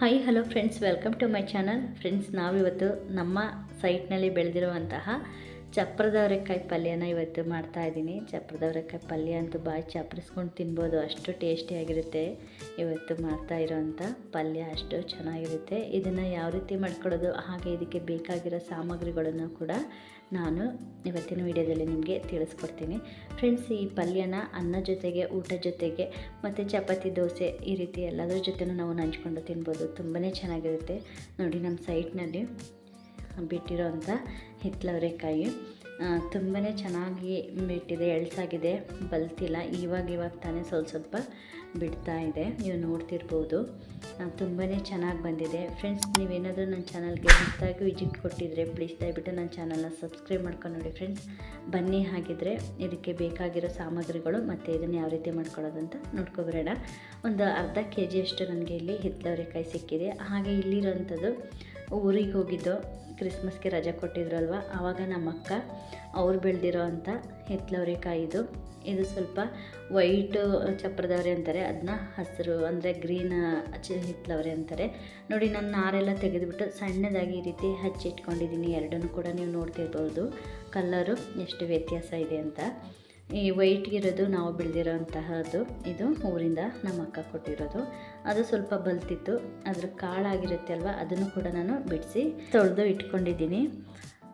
Hi hello friends welcome to my channel friends ನಾವಿವತ್ತು ನಮ್ಮ ಸೈಟ್ನಲ್ಲಿ ಬೆಳೆದಿರುವಂತಹ ಚಪ್ರದ ಅವರೆಕಾಯಿ ಪಲ್ಯನ ಇವತ್ತು ಮಾಡ್ತಾ ಇದ್ದೀನಿ. ಚಪ್ರದ ಅವರೆಕಾಯಿ ಪಲ್ಯ ಅಂತೂ ಬಾಯಿ ಚಪ್ಪರಿಸ್ಕೊಂಡು ತಿನ್ಬೋದು. ಅಷ್ಟು ಟೇಸ್ಟಿಯಾಗಿರುತ್ತೆ ಇವತ್ತು ಮಾಡ್ತಾ ಇರೋವಂಥ ಪಲ್ಯ. ಅಷ್ಟು ಚೆನ್ನಾಗಿರುತ್ತೆ. ಇದನ್ನು ಯಾವ ರೀತಿ ಮಾಡ್ಕೊಳ್ಳೋದು, ಹಾಗೆ ಇದಕ್ಕೆ ಬೇಕಾಗಿರೋ ಸಾಮಗ್ರಿಗಳನ್ನು ಕೂಡ ನಾನು ಇವತ್ತಿನ ವಿಡಿಯೋದಲ್ಲಿ ನಿಮಗೆ ತಿಳಿಸ್ಕೊಡ್ತೀನಿ. ಫ್ರೆಂಡ್ಸ್, ಈ ಪಲ್ಯನ ಅನ್ನ ಜೊತೆಗೆ, ಊಟ ಜೊತೆಗೆ ಮತ್ತು ಚಪಾತಿ, ದೋಸೆ ಈ ರೀತಿ ಎಲ್ಲದರ ಜೊತೆನೂ ನಾವು ನಂಚ್ಕೊಂಡು ತಿನ್ಬೋದು. ತುಂಬಾ ಚೆನ್ನಾಗಿರುತ್ತೆ. ನೋಡಿ ನಮ್ಮ ಸೈಟ್ನಲ್ಲಿ. ಬಿಟ್ಟಿರೋಂಥ ಹಿತ್ತಲವರೆಕಾಯಿ ತುಂಬಾ ಚೆನ್ನಾಗಿ ಬಿಟ್ಟಿದೆ, ಎಳ್ಸಾಗಿದೆ, ಬಲ್ತಿಲ್ಲ, ಇವಾಗ ಇವಾಗ ತಾನೇ ಸ್ವಲ್ಪ ಸ್ವಲ್ಪ ಬಿಡ್ತಾ ಇದೆ. ನೀವು ನೋಡ್ತಿರ್ಬೋದು. ತುಂಬಾ ಚೆನ್ನಾಗಿ ಬಂದಿದೆ. ಫ್ರೆಂಡ್ಸ್ ನೀವೇನಾದರೂ ನನ್ನ ಚಾನಲ್ಗೆ ಹೊಸದಾಗಿ ವಿಜಿಟ್ ಕೊಟ್ಟಿದ್ರೆ ಪ್ಲೀಸ್ ದಯವಿಟ್ಟು ನನ್ನ ಚಾನಲ್ನ ಸಬ್ಸ್ಕ್ರೈಬ್ ಮಾಡ್ಕೊಂಡು ನೋಡಿ ಫ್ರೆಂಡ್ಸ್ ಬನ್ನಿ ಹಾಗಿದ್ರೆ ಇದಕ್ಕೆ ಬೇಕಾಗಿರೋ ಸಾಮಗ್ರಿಗಳು ಮತ್ತು ಇದನ್ನು ಯಾವ ರೀತಿ ಮಾಡ್ಕೊಳ್ಳೋದಂತ ನೋಡ್ಕೊಬರೋಣ. ಒಂದು ಅರ್ಧ ಕೆ ಜಿಯಷ್ಟು ನನಗೆ ಇಲ್ಲಿ ಹಿತ್ತಲವರೆಕಾಯಿ ಸಿಕ್ಕಿದೆ. ಹಾಗೆ ಇಲ್ಲಿರೋಂಥದ್ದು ಊರಿಗೆ ಹೋಗಿದ್ದು ಕ್ರಿಸ್ಮಸ್ಗೆ ರಜೆ ಕೊಟ್ಟಿದ್ರಲ್ವ? ಆವಾಗ ನಮ್ಮಕ್ಕ ಅವ್ರು ಬೆಳೆದಿರೋ ಅಂಥ ಹಿತ್ತಲವರೆಕಾಯಿದು ಇದು ಸ್ವಲ್ಪ ವೈಟು ಚಪ್ರದವರೆ ಅಂತಾರೆ ಅದನ್ನ ಹಸಿರು, ಅಂದರೆ ಗ್ರೀನ್ ಚ ಹಿತ್ತಲವರೆ ಅಂತಾರೆ. ನೋಡಿ, ನಾನು ನಾರೆಲ್ಲ ತೆಗೆದುಬಿಟ್ಟು ಸಣ್ಣದಾಗಿ ಈ ರೀತಿ ಹಚ್ಚಿಟ್ಕೊಂಡಿದ್ದೀನಿ. ಎರಡನ್ನೂ ಕೂಡ ನೀವು ನೋಡ್ತಿರ್ಬೋದು. ಕಲ್ಲರು ಎಷ್ಟು ವ್ಯತ್ಯಾಸ ಇದೆ ಅಂತ. ಈ ವೈಟ್ಗಿರೋದು ನಾವು ಬೆಳೆದಿರೋಂತಹದ್ದು. ಇದು ಊರಿಂದ ನಮ್ಮ ಅಕ್ಕ ಕೊಟ್ಟಿರೋದು. ಅದು ಸ್ವಲ್ಪ ಬಲ್ತಿತ್ತು. ಅದ್ರ ಕಾಳಾಗಿರುತ್ತೆ ಅಲ್ವಾ? ಅದನ್ನು ಕೂಡ ನಾನು ಬಿಡಿಸಿ ತೊಳೆದು ಇಟ್ಕೊಂಡಿದ್ದೀನಿ.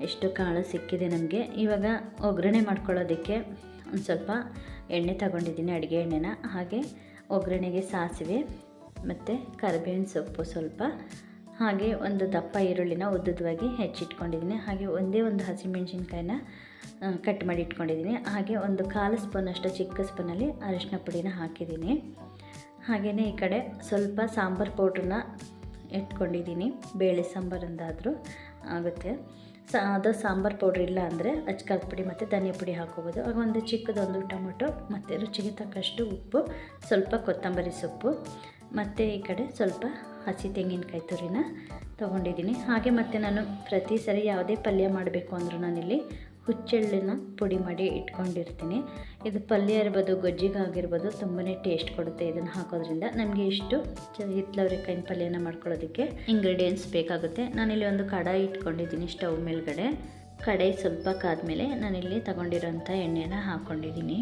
ಎಷ್ಟು ಕಾಳು ಸಿಕ್ಕಿದೆ ನಮಗೆ. ಇವಾಗ ಒಗ್ಗರಣೆ ಮಾಡ್ಕೊಳ್ಳೋದಕ್ಕೆ ಒಂದು ಸ್ವಲ್ಪ ಎಣ್ಣೆ ತಗೊಂಡಿದ್ದೀನಿ, ಅಡುಗೆ ಎಣ್ಣೆನ. ಹಾಗೆ ಒಗ್ಗರಣೆಗೆ ಸಾಸಿವೆ ಮತ್ತು ಕರಿಬೇವಿನ ಸೊಪ್ಪು ಸ್ವಲ್ಪ ಹಾಗೆ ಒಂದು ದಪ್ಪ ಈರುಳ್ಳಿನ ಉದ್ದುದವಾಗಿ ಹೆಚ್ಚಿಟ್ಕೊಂಡಿದ್ದೀನಿ. ಹಾಗೆ ಒಂದೇ ಒಂದು ಹಸಿಮೆಣಸಿನ್ಕಾಯಿನ ಕಟ್ ಮಾಡಿ ಇಟ್ಕೊಂಡಿದ್ದೀನಿ. ಹಾಗೆ ಒಂದು ಕಾಲು ಸ್ಪೂನಷ್ಟು ಚಿಕ್ಕ ಸ್ಪೂನಲ್ಲಿ ಅರಿಶಿನ ಪುಡಿನ ಹಾಕಿದ್ದೀನಿ. ಹಾಗೆಯೇ ಈ ಕಡೆ ಸ್ವಲ್ಪ ಸಾಂಬಾರು ಪೌಡ್ರನ್ನ ಇಟ್ಕೊಂಡಿದ್ದೀನಿ ಬೇಳೆ ಸಾಂಬಾರಂದಾದರೂ ಆಗುತ್ತೆ. ಸ, ಅದು ಸಾಂಬಾರು ಪೌಡ್ರ್ ಇಲ್ಲ ಅಂದರೆ ಅಚ್ಕಾದ ಪುಡಿ ಮತ್ತು ಧನಿಯಾ ಪುಡಿ ಹಾಕೋಬೋದು. ಆಗ ಒಂದು ಚಿಕ್ಕದೊಂದು ಟೊಮೊಟೊ ಮತ್ತು ರುಚಿಗೆ ತಕ್ಕಷ್ಟು ಉಪ್ಪು, ಸ್ವಲ್ಪ ಕೊತ್ತಂಬರಿ ಸೊಪ್ಪು, ಮತ್ತು ಈ ಕಡೆ ಸ್ವಲ್ಪ ಹಸಿ ತೆಂಗಿನಕಾಯಿ ತುರಿನ ತೊಗೊಂಡಿದ್ದೀನಿ. ಹಾಗೆ ಮತ್ತು ನಾನು ಪ್ರತಿ ಸರಿ ಯಾವುದೇ ಪಲ್ಯ ಮಾಡಬೇಕು ಅಂದರೂ ನಾನಿಲ್ಲಿ ಹುಚ್ಚೆಳ್ಳಿನ ಪುಡಿ ಮಾಡಿ ಇಟ್ಕೊಂಡಿರ್ತೀನಿ. ಇದು ಪಲ್ಯ ಇರ್ಬೋದು ಗೊಜ್ಜಿಗಾಗಿರ್ಬೋದು ತುಂಬಾ ಟೇಸ್ಟ್ ಕೊಡುತ್ತೆ ಇದನ್ನು ಹಾಕೋದ್ರಿಂದ. ನಮಗೆ ಇಷ್ಟು ಚ ಹಿತ್ತಲವ್ರೆಕಾಯಿನ ಪಲ್ಯನ ಮಾಡ್ಕೊಳ್ಳೋದಕ್ಕೆ ಇಂಗ್ರೀಡಿಯೆಂಟ್ಸ್ ಬೇಕಾಗುತ್ತೆ. ನಾನಿಲ್ಲಿ ಒಂದು ಕಡಾಯಿ ಇಟ್ಕೊಂಡಿದ್ದೀನಿ ಸ್ಟವ್ ಮೇಲ್ಗಡೆ. ಕಡಾಯಿ ಸ್ವಲ್ಪ ಕಾದ್ಮೇಲೆ ನಾನಿಲ್ಲಿ ತಗೊಂಡಿರೋಂಥ ಎಣ್ಣೆನ ಹಾಕ್ಕೊಂಡಿದ್ದೀನಿ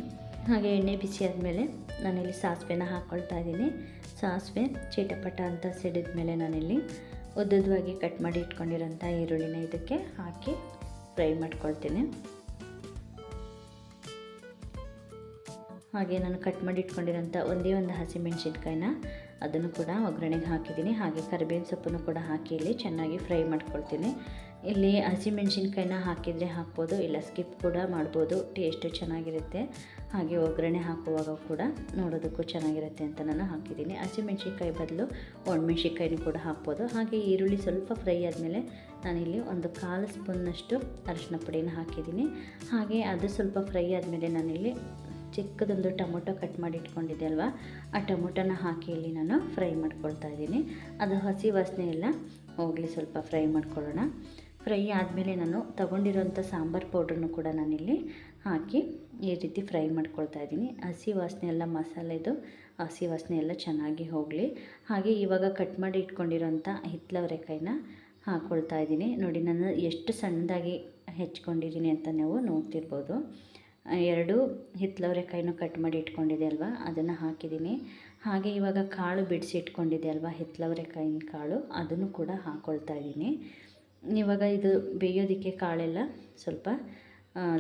ಹಾಗೆ ಎಣ್ಣೆ ಬಿಸಿ ಆದಮೇಲೆ ನಾನಿಲ್ಲಿ ಸಾಸಿವೆನ ಹಾಕ್ಕೊಳ್ತಾ ಇದ್ದೀನಿ. ಸಾಸಿವೆ, ಚೀಟಪಟ ಅಂತ ಸಿಡಿದ ಮೇಲೆ ನಾನಿಲ್ಲಿ ಉದ್ದದವಾಗಿ ಕಟ್ ಮಾಡಿ ಇಟ್ಕೊಂಡಿರೋಂಥ ಈರುಳ್ಳಿನ ಇದಕ್ಕೆ ಹಾಕಿ ಫ್ರೈ ಮಾಡ್ಕೊಳ್ತೀನಿ. ಹಾಗೆ ನಾನು ಕಟ್ ಮಾಡಿ ಇಟ್ಕೊಂಡಿರೋಂಥ ಒಂದೇ ಒಂದು ಹಸಿಮೆಣ್ಸಿನ್ಕಾಯಿನ ಅದನ್ನು ಕೂಡ ಒಗ್ಗರಣೆಗೆ ಹಾಕಿದ್ದೀನಿ. ಹಾಗೆ ಕರಿಬೇವಿನ ಸೊಪ್ಪನ್ನು ಕೂಡ ಹಾಕಿ ಇಲ್ಲಿ ಚೆನ್ನಾಗಿ ಫ್ರೈ ಮಾಡ್ಕೊಳ್ತೀನಿ. ಇಲ್ಲಿ ಹಸಿಮೆಣ್ಸಿನ್ಕಾಯಿನ ಹಾಕಿದರೆ ಹಾಕ್ಬೋದು, ಇಲ್ಲ ಸ್ಕಿಪ್ ಕೂಡ ಮಾಡ್ಬೋದು. ಟೇಸ್ಟು ಚೆನ್ನಾಗಿರುತ್ತೆ. ಹಾಗೆ ಒಗ್ಗರಣೆ ಹಾಕುವಾಗ ಕೂಡ ನೋಡೋದಕ್ಕೂ ಚೆನ್ನಾಗಿರುತ್ತೆ ಅಂತ ನಾನು ಹಾಕಿದ್ದೀನಿ. ಹಸಿಮೆಣ್ಸಿನ್ಕಾಯಿ ಬದಲು ಒಣಮೆಣ್ಸಿನ್ಕಾಯಿನೂ ಕೂಡ ಹಾಕ್ಬೋದು. ಹಾಗೆ ಈರುಳ್ಳಿ ಸ್ವಲ್ಪ ಫ್ರೈ ಆದಮೇಲೆ ನಾನಿಲ್ಲಿ ಒಂದು ಕಾಲು ಸ್ಪೂನ್ನಷ್ಟು ಅರಿಶಿನ ಪುಡಿನ ಹಾಕಿದ್ದೀನಿ. ಹಾಗೆ ಅದು ಸ್ವಲ್ಪ ಫ್ರೈ ಆದಮೇಲೆ ನಾನಿಲ್ಲಿ ಚಿಕ್ಕದೊಂದು ಟೊಮೊಟೊ ಕಟ್ ಮಾಡಿ ಇಟ್ಕೊಂಡಿದ್ದೆ ಅಲ್ವಾ? ಆ ಟೊಮೊಟೊನ ಹಾಕಿ ಇಲ್ಲಿ ನಾನು ಫ್ರೈ ಮಾಡ್ಕೊಳ್ತಾ ಇದ್ದೀನಿ. ಅದು ಹಸಿ ವಾಸನೆ ಎಲ್ಲ ಹೋಗಲಿ ಸ್ವಲ್ಪ ಫ್ರೈ ಮಾಡ್ಕೊಳ್ಳೋಣ. ಫ್ರೈ ಆದಮೇಲೆ ನಾನು ತಗೊಂಡಿರೋಂಥ ಸಾಂಬಾರು ಪೌಡ್ರನ್ನು ಕೂಡ ನಾನಿಲ್ಲಿ ಹಾಕಿ ಈ ರೀತಿ ಫ್ರೈ ಮಾಡ್ಕೊಳ್ತಾ ಇದ್ದೀನಿ. ಹಸಿ ವಾಸನೆ ಎಲ್ಲ ಮಸಾಲೆದು ಹಸಿ ವಾಸನೆ ಎಲ್ಲ ಚೆನ್ನಾಗಿ ಹೋಗಲಿ. ಹಾಗೆ ಇವಾಗ ಕಟ್ ಮಾಡಿ ಇಟ್ಕೊಂಡಿರೋಂಥ ಹಿತ್ತಲವರೆಕಾಯಿನ ಹಾಕ್ಕೊಳ್ತಾ ಇದ್ದೀನಿ. ನೋಡಿ, ನಾನು ಎಷ್ಟು ಸಣ್ಣದಾಗಿ ಹೆಚ್ಕೊಂಡಿದ್ದೀನಿ ಅಂತ ನಾವು ನೋಡ್ತಿರ್ಬೋದು. ಎರಡು ಹಿತ್ತಲವರೆಕಾಯಿನೂ ಕಟ್ ಮಾಡಿ ಇಟ್ಕೊಂಡಿದೆ ಅಲ್ವಾ? ಅದನ್ನು ಹಾಕಿದ್ದೀನಿ. ಹಾಗೆ ಇವಾಗ ಕಾಳು ಬಿಡಿಸಿ ಇಟ್ಕೊಂಡಿದೆ ಅಲ್ವಾ? ಹಿತ್ತಲವರೆಕಾಯಿನ ಕಾಳು, ಅದನ್ನು ಕೂಡ ಹಾಕ್ಕೊಳ್ತಾ ಇದ್ದೀನಿ. ಇವಾಗ ಇದು ಬೇಯೋದಕ್ಕೆ ಕಾಳೆಲ್ಲ, ಸ್ವಲ್ಪ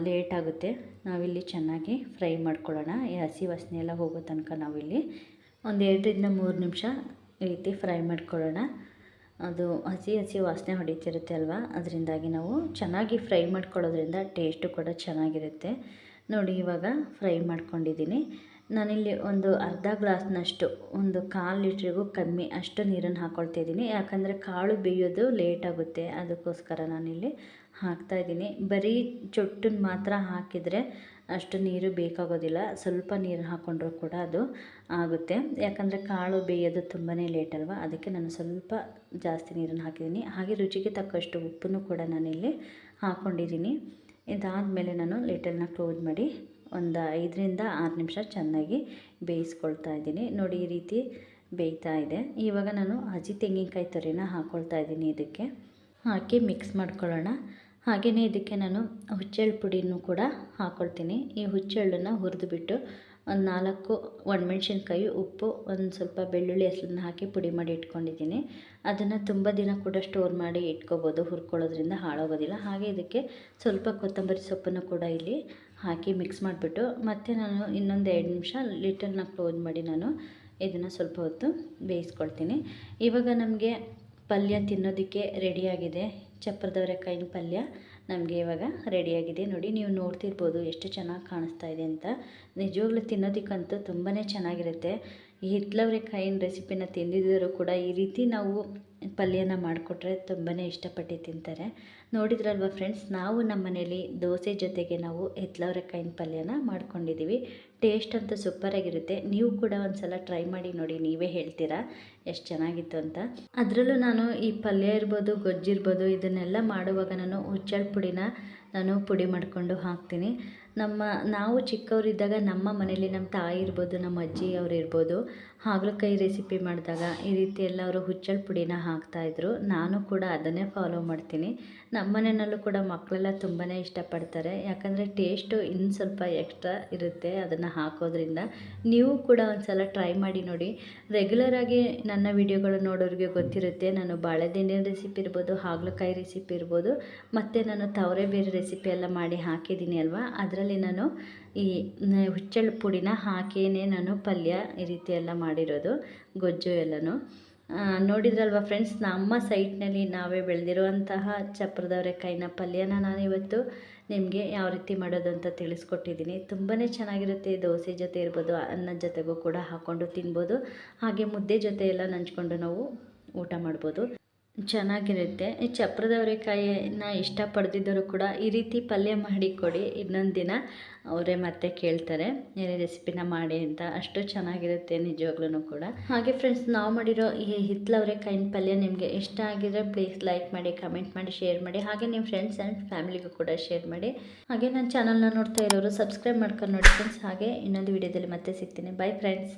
ಲೇಟ್ ಆಗುತ್ತೆ. ನಾವಿಲ್ಲಿ ಚೆನ್ನಾಗಿ ಫ್ರೈ ಮಾಡ್ಕೊಳ್ಳೋಣ. ಈ ಹಸಿ ವಾಸನೆ ಎಲ್ಲ ಹೋಗೋ ತನಕ ನಾವಿಲ್ಲಿ ಒಂದು ಎರಡರಿಂದ ಮೂರು ನಿಮಿಷ ಈ ರೀತಿ ಫ್ರೈ ಮಾಡ್ಕೊಳ್ಳೋಣ. ಅದು ಹಸಿ ಹಸಿ ವಾಸನೆ ಹೊಡಿತಿರುತ್ತೆ ಅಲ್ವಾ? ಅದರಿಂದಾಗಿ ನಾವು ಚೆನ್ನಾಗಿ ಫ್ರೈ ಮಾಡ್ಕೊಳ್ಳೋದ್ರಿಂದ ಟೇಸ್ಟು ಕೂಡ ಚೆನ್ನಾಗಿರುತ್ತೆ. ನೋಡಿ ಇವಾಗ ಫ್ರೈ ಮಾಡ್ಕೊಂಡಿದ್ದೀನಿ. ನಾನಿಲ್ಲಿ ಒಂದು ಅರ್ಧ ಗ್ಲಾಸ್ನಷ್ಟು, ಒಂದು ಕಾಲು ಲೀಟ್ರಿಗೂ ಕಮ್ಮಿ ಅಷ್ಟು ನೀರನ್ನು ಹಾಕ್ಕೊಳ್ತಾ ಇದ್ದೀನಿ. ಯಾಕಂದರೆ ಕಾಳು ಬೇಯೋದು ಲೇಟ್ ಆಗುತ್ತೆ, ಅದಕ್ಕೋಸ್ಕರ ನಾನಿಲ್ಲಿ ಹಾಕ್ತಾಯಿದ್ದೀನಿ ಬರೀ ಚೊಟ್ಟನ್ನು ಮಾತ್ರ ಹಾಕಿದರೆ ಅಷ್ಟು ನೀರು ಬೇಕಾಗೋದಿಲ್ಲ. ಸ್ವಲ್ಪ ನೀರು ಹಾಕ್ಕೊಂಡ್ರೂ ಕೂಡ ಅದು ಆಗುತ್ತೆ. ಯಾಕಂದರೆ ಕಾಳು ಬೇಯೋದು ತುಂಬಾ ಲೇಟ್ ಅಲ್ವಾ? ಅದಕ್ಕೆ ನಾನು ಸ್ವಲ್ಪ ಜಾಸ್ತಿ ನೀರನ್ನು ಹಾಕಿದ್ದೀನಿ. ಹಾಗೆ ರುಚಿಗೆ ತಕ್ಕಷ್ಟು ಉಪ್ಪನ್ನು ಕೂಡ ನಾನಿಲ್ಲಿ ಹಾಕ್ಕೊಂಡಿದ್ದೀನಿ ಇದಾದಮೇಲೆ ನಾನು ಲೇಟಲ್ನ ಕ್ಲೋಸ್ ಮಾಡಿ ಒಂದು ಐದರಿಂದ ಆರು ನಿಮಿಷ ಚೆನ್ನಾಗಿ ಬೇಯಿಸ್ಕೊಳ್ತಾ ಇದ್ದೀನಿ. ನೋಡಿ, ಈ ರೀತಿ ಬೇಯ್ತಾ ಇದೆ. ಇವಾಗ ನಾನು ಹಸಿ ತೆಂಗಿನಕಾಯಿ ತುರಿನ ಹಾಕ್ಕೊಳ್ತಾ ಇದ್ದೀನಿ ಇದಕ್ಕೆ. ಹಾಕಿ ಮಿಕ್ಸ್ ಮಾಡ್ಕೊಳ್ಳೋಣ. ಹಾಗೆಯೇ ಇದಕ್ಕೆ ನಾನು ಹುಚ್ಚೆಳ್ಳು ಪುಡಿನೂ ಕೂಡ ಹಾಕ್ಕೊಳ್ತೀನಿ ಈ ಹುಚ್ಚೆಳ್ಳನ್ನು ಹುರಿದುಬಿಟ್ಟು ಒಂದು ನಾಲ್ಕು ಒಣಮೆಣ್ಸಿನ್ಕಾಯಿ ಉಪ್ಪು, ಒಂದು ಸ್ವಲ್ಪ ಬೆಳ್ಳುಳ್ಳಿ ಹೆಸರನ್ನ ಹಾಕಿ ಪುಡಿ ಮಾಡಿ ಇಟ್ಕೊಂಡಿದ್ದೀನಿ. ಅದನ್ನು ತುಂಬ ದಿನ ಕೂಡ ಸ್ಟೋರ್ ಮಾಡಿ ಇಟ್ಕೋಬೋದು, ಹುರ್ಕೊಳ್ಳೋದ್ರಿಂದ ಹಾಳಾಗೋದಿಲ್ಲ. ಹಾಗೆ ಇದಕ್ಕೆ ಸ್ವಲ್ಪ ಕೊತ್ತಂಬರಿ ಸೊಪ್ಪನ್ನು ಕೂಡ ಇಲ್ಲಿ ಹಾಕಿ ಮಿಕ್ಸ್ ಮಾಡಿಬಿಟ್ಟು, ಮತ್ತೆ ನಾನು ಇನ್ನೊಂದು ಎರಡು ನಿಮಿಷ ಲಿಟರ್ನ ಕ್ಲೋಸ್ ಮಾಡಿ ನಾನು ಇದನ್ನು ಸ್ವಲ್ಪ ಹೊತ್ತು ಬೇಯಿಸ್ಕೊಳ್ತೀನಿ. ಇವಾಗ ನಮಗೆ ಪಲ್ಯ ತಿನ್ನೋದಕ್ಕೆ ರೆಡಿಯಾಗಿದೆ ಚಪ್ರದವರೆಕಾಯಿನ ಪಲ್ಯ ನಮಗೆ ಇವಾಗ ರೆಡಿಯಾಗಿದೆ. ನೋಡಿ, ನೀವು ನೋಡ್ತಿರ್ಬೋದು ಎಷ್ಟು ಚೆನ್ನಾಗಿ ಕಾಣಿಸ್ತಾ ಇದೆ ಅಂತ. ನಿಜವಾಗ್ಲೂ ತಿನ್ನೋದಕ್ಕಂತೂ ತುಂಬಾ ಚೆನ್ನಾಗಿರುತ್ತೆ. ಈ ಹಿತ್ಲವರೆಕಾಯಿನ ರೆಸಿಪಿನ ತಿಂದಿದ್ದರೂ ಕೂಡ ಈ ರೀತಿ ನಾವು ಪಲ್ಯನ ಮಾಡಿಕೊಟ್ರೆ ತುಂಬಾ ಇಷ್ಟಪಟ್ಟು ತಿಂತಾರೆ. ನೋಡಿದ್ರಲ್ವ ಫ್ರೆಂಡ್ಸ್ ನಾವು ನಮ್ಮ ಮನೇಲಿ ದೋಸೆ ಜೊತೆಗೆ ನಾವು ಹಿತ್ಲವರೆಕಾಯಿನ ಪಲ್ಯನ ಮಾಡ್ಕೊಂಡಿದ್ದೀವಿ ಟೇಸ್ಟ್ ಅಂತೂ ಸೂಪರಾಗಿರುತ್ತೆ ನೀವು ಕೂಡ ಒಂದು ಸಲ ಟ್ರೈ ಮಾಡಿ ನೋಡಿ, ನೀವೇ ಹೇಳ್ತೀರಾ? ಎಷ್ಟು ಚೆನ್ನಾಗಿತ್ತು ಅಂತ. ಅದರಲ್ಲೂ ನಾನು ಈ ಪಲ್ಯ ಇರ್ಬೋದು ಗೊಜ್ಜಿರ್ಬೋದು ಇದನ್ನೆಲ್ಲ ಮಾಡುವಾಗ ನಾನು ಹುಚ್ಚಳ ಪುಡಿನ ನಾನು ಪುಡಿ ಮಾಡಿಕೊಂಡು ಹಾಕ್ತೀನಿ. ನಮ್ಮ, ನಾವು ಚಿಕ್ಕವರಿದ್ದಾಗ ನಮ್ಮ ಮನೇಲಿ ನಮ್ಮ ತಾಯಿ ಇರ್ಬೋದು, ನಮ್ಮ ಅಜ್ಜಿ ಅವರು ಇರ್ಬೋದು ಹಾಗಲಕಾಯಿ ರೆಸಿಪಿ ಮಾಡಿದಾಗ ಈ ರೀತಿ ಎಲ್ಲ ಅವರು ಹುಚ್ಚಳ ಪುಡಿನ ಹಾಕ್ತಾಯಿದ್ರು ನಾನು ಕೂಡ ಅದನ್ನೇ ಫಾಲೋ ಮಾಡ್ತೀನಿ. ನಮ್ಮ ಮನೆಯಲ್ಲೂ ಕೂಡ ಮಕ್ಕಳೆಲ್ಲ ತುಂಬಾ ಇಷ್ಟಪಡ್ತಾರೆ. ಯಾಕಂದರೆ ಟೇಸ್ಟು ಇನ್ನು ಸ್ವಲ್ಪ ಎಕ್ಸ್ಟ್ರಾ ಇರುತ್ತೆ ಅದನ್ನು ಹಾಕೋದ್ರಿಂದ. ನೀವು ಕೂಡ ಒಂದು ಸಲ ಟ್ರೈ ಮಾಡಿ ನೋಡಿ. ರೆಗ್ಯುಲರಾಗಿ ನನ್ನ ವಿಡಿಯೋಗಳು ನೋಡೋರಿಗೆ ಗೊತ್ತಿರುತ್ತೆ. ನಾನು ಬಾಳೆದೆಣ್ಣೆ ರೆಸಿಪಿ ಇರ್ಬೋದು, ಹಾಗಲಕಾಯಿ ರೆಸಿಪಿ ಇರ್ಬೋದು, ಮತ್ತು ನಾನು ತವರೆ ಬೇರೆ ರೆಸಿಪಿ ಎಲ್ಲ ಮಾಡಿ ಹಾಕಿದ್ದೀನಿ ಅಲ್ವಾ? ಅದರಲ್ಲಿ ನಾನು ಈ ಹುಚ್ಚೆಳ್ಳು ಪುಡಿನ ಹಾಕಿಯೇ ನಾನು ಪಲ್ಯ ಈ ರೀತಿ ಎಲ್ಲ ಮಾಡಿರೋದು, ಗೊಜ್ಜು ಎಲ್ಲನೂ. ನೋಡಿದ್ರಲ್ವ ಫ್ರೆಂಡ್ಸ್ ನಮ್ಮ ಸೈಟ್ನಲ್ಲಿ ನಾವೇ ಬೆಳೆದಿರುವಂತಹ ಚಪ್ರದವರೆಕಾಯಿನ ಪಲ್ಯನ ನಾನು ಇವತ್ತು ನಿಮಗೆ ಯಾವ ರೀತಿ ಮಾಡೋದು ಅಂತ ತಿಳಿಸ್ಕೊಟ್ಟಿದ್ದೀನಿ. ತುಂಬಾ ಚೆನ್ನಾಗಿರುತ್ತೆ, ದೋಸೆ ಜೊತೆ ಇರ್ಬೋದು ಅನ್ನದ ಜೊತೆಗೂ ಕೂಡ ಹಾಕ್ಕೊಂಡು ತಿನ್ಬೋದು. ಹಾಗೆ ಮುದ್ದೆ ಜೊತೆ ಎಲ್ಲ ನಂಚ್ಕೊಂಡು ನಾವು ಊಟ ಮಾಡ್ಬೋದು. ಚೆನ್ನಾಗಿರುತ್ತೆ. ಈ ಚಪ್ರದವರೆಕಾಯಿನ ಇಷ್ಟಪಡ್ದಿದ್ದವರು ಕೂಡ ಈ ರೀತಿ ಪಲ್ಯ ಮಾಡಿ ಕೊಡಿ. ಇನ್ನೊಂದು ದಿನ ಅವರೇ ಮತ್ತೆ ಕೇಳ್ತಾರೆ, ಏನೇ ರೆಸಿಪಿನ ಮಾಡಿ ಅಂತ. ಅಷ್ಟು ಚೆನ್ನಾಗಿರುತ್ತೆ ನಿಜವಾಗ್ಲೂ ಕೂಡ. ಹಾಗೆ ಫ್ರೆಂಡ್ಸ್ ನಾವು ಮಾಡಿರೋ ಈ ಹಿತ್ಲವರೆಕಾಯಿನ ಪಲ್ಯ ನಿಮಗೆ ಇಷ್ಟ ಆಗಿದ್ರೆ ಪ್ಲೀಸ್ ಲೈಕ್ ಮಾಡಿ ಕಮೆಂಟ್ ಮಾಡಿ ಶೇರ್ ಮಾಡಿ. ಹಾಗೆ ನಿಮ್ಮ ಫ್ರೆಂಡ್ಸ್ ಆ್ಯಂಡ್ ಫ್ಯಾಮಿಲಿಗೂ ಕೂಡ ಶೇರ್ ಮಾಡಿ. ಹಾಗೆ ನನ್ನ ಚಾನಲ್ನ ನೋಡ್ತಾ ಇರೋರು ಸಬ್ಸ್ಕ್ರೈಬ್ ಮಾಡ್ಕೊಂಡು ನೋಡಿ ಫ್ರೆಂಡ್ಸ್ ಹಾಗೆ ಇನ್ನೊಂದು ವಿಡಿಯೋದಲ್ಲಿ ಮತ್ತೆ ಸಿಗ್ತೀನಿ. By friends